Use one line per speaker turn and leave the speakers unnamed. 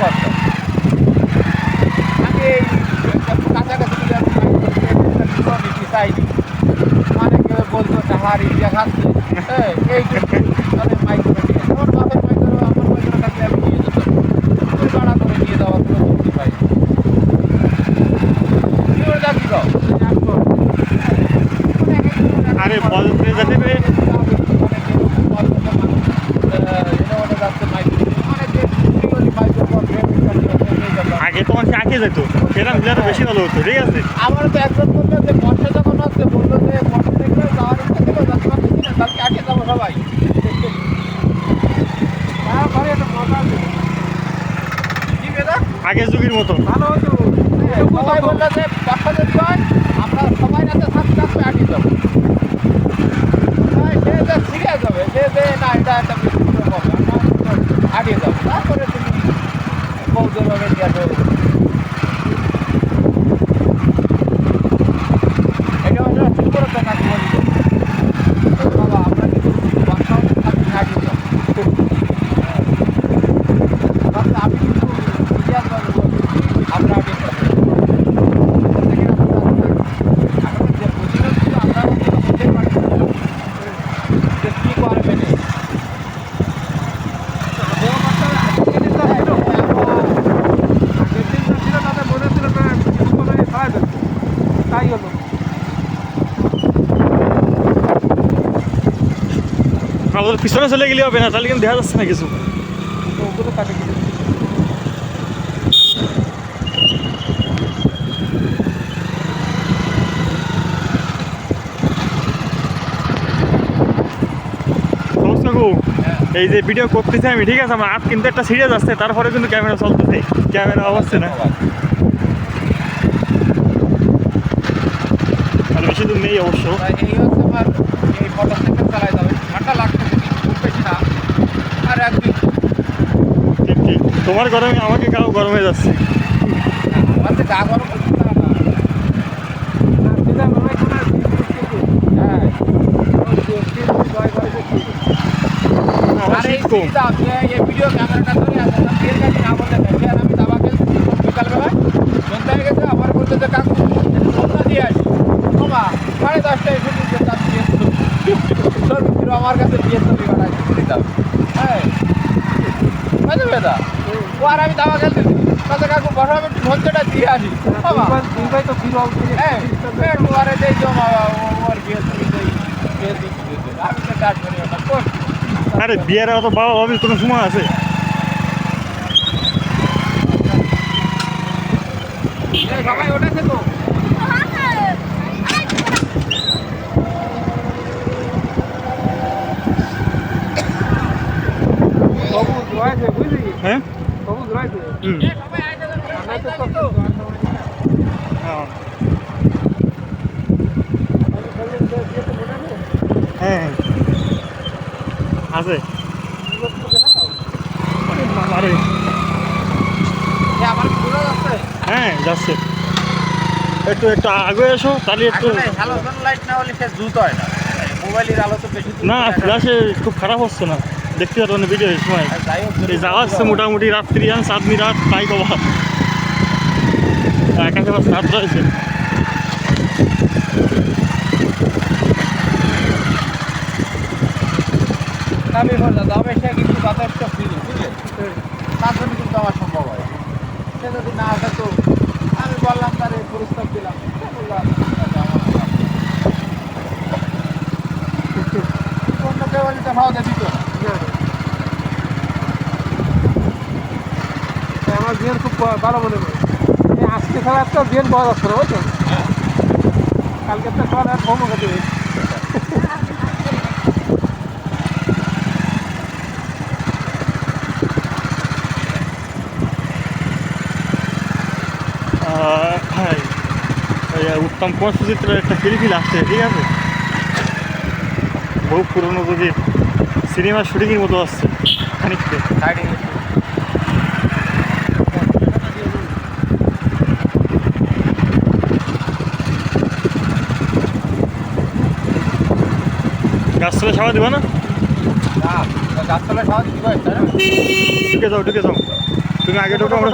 করতাম আমি এই কাছাকাছি চাইনি। অনেকে বলতো তাহার ইন্ডিয়া হ্যাঁ এই তাহলে মাইক্রো নিয়ে আমার বাপের মাইক্রো আমার মাইক্রো থাকলে আমি নিয়ে যেতাম ওই ভাড়া করে নিয়ে যাওয়ার কোনো মুক্তি পাই কি করে যাচ্ছি তো
আরে বলতে যেতে রে আগে তো মানুষ আগে যেত সেরকম দিলে বেশি ভালো হতো ঠিক আছে?
আমার তো একজন বলল যে বর্ষা যখন আসছে বলল যে বর্ষা দেখলে যাওয়ার ইচ্ছা ছিল যাতে পারতেছি না কালকে আগে যাব সবাই। কি
আগের যুগের মতো।
ভালো হতো। সবাই বলল যে বর্ষা হয় আমরা সবাই রাতে থাকতে থাকতে আগে যাব। তাই সে যে সিরিয়াস হবে সে যে না এটা একটা বিস্কুট হবে আমরা আগে যাব তারপরে তুমি বৌদ্ধভাবে জিজ্ঞাসা হয়ে এটা হচ্ছে ঠিক করে তো নাকি বলব বাবা আমরা কিন্তু বর্ষা থাকতে আগে যাব তাহলে আমি কিন্তু ইতিহাস বলব আমরা আগে যাব এখন যে বুঝলো ছিল আমরা বুঝতে পারছি যে কি করবে না তাই হলো
আমাদের পিছনে চলে গেলে হবে না তাহলে কিন্তু দেখা যাচ্ছে না কিছু।
ওগুলো কাটে
এই যে ভিডিও করতেছি আমি ঠিক আছে আমার হাত কিন্তু একটা সিরিয়াস আসছে তারপরে কিন্তু ক্যামেরা চলতেছে। ক্যামেরা অবশ্যই না। আর বেশি দূর নেই অবশ্য।
তাই এই হচ্ছে আমার এই মোটরসাইকেল চালাই যাবে ঠান্ডা লাগতেছে খুব বেশি না। আর
ঠিক ঠিক। তোমার গরমে আমাকে গাও গরম হয়ে যাচ্ছে
গা গরম হচ্ছে না না। হ্যাঁ।
আমার
আর এই
শীত কম
সিরিজটা আপনি এই ভিডিও ক্যামেরাটা ধরে আছে না এর কাছে না বললে দেখে আর আমি দাবা খেলছি বিকালবেলা সন্ধ্যা হয়ে গেছে আবার বলতে যে কাকু সন্ধ্যা দিয়ে আসি বাবা সাড়ে দশটায় এসে দিচ্ছে তার বিয়ে তোর মিত্র আমার কাছে বিয়ে তো বিবাহ দিতাম। হ্যাঁ ও আর আমি দাবা খেলতেছি তাতে কাকু বসা আমি একটু সন্ধ্যাটা দিয়ে আসি। বাবা হ্যাঁ একটু আরে দেই তো বাবা ওর বিয়ে তুমি দেই বিয়ে দিচ্ছি আমি তো কাজ করি ওটা করছি
আরে বিয়ের অত বাবা ভাবির কোনো সময় আছে?
সবাই ওঠেছে তো
হ্যাঁ হুম
এই সবাই আইতে তো আইতে তো
হ্যাঁ হ্যাঁ আছে। হ্যাঁ যাচ্ছে। একটু একটু আগে এসো তাহলে একটু
না হলে সে জুত হয় না। মোবাইলের আলো বেশি
না
দেখা যায়।
ফ্ল্যাশে খুব খারাপ হচ্ছে না। দেখতে পারো না ভিডিও সময়। যাওয়া আসছে মোটামুটি রাত্রি চাঁদনি রাত তাই কবা আকাশে সাত রয়েছে।
আমি বললাম তবে সে কিন্তু যথেষ্ট ফ্রি বুঝলে তার জন্য কিন্তু আমার সম্ভব হয়। সে যদি না আসে তো আমি বললাম তার এই প্রস্তাব দিলাম। আচ্ছা, আমার
বিয়ের খুব ভালো মনে এই আজকে ছাড়া তো বিয়ের পাওয়া যাচ্ছে না বুঝছ কালকে তো আর কমও খেতে
আহ, হ্যাঁ, এই উত্তম কুমার সুচিত্রের একটা ফিল আসছে ঠিক আছে? বহু পুরনো যুগের সিনেমা শুটিংয়ের মতো আসছে খানিকটা।
সাইডে
গাছতলা সাবা দেবো না?
গাছতলায় খাওয়া দিতে পারে
ঢুকে যাও ঢুকে যাও। তুমি আগে ঢোকো আমরা।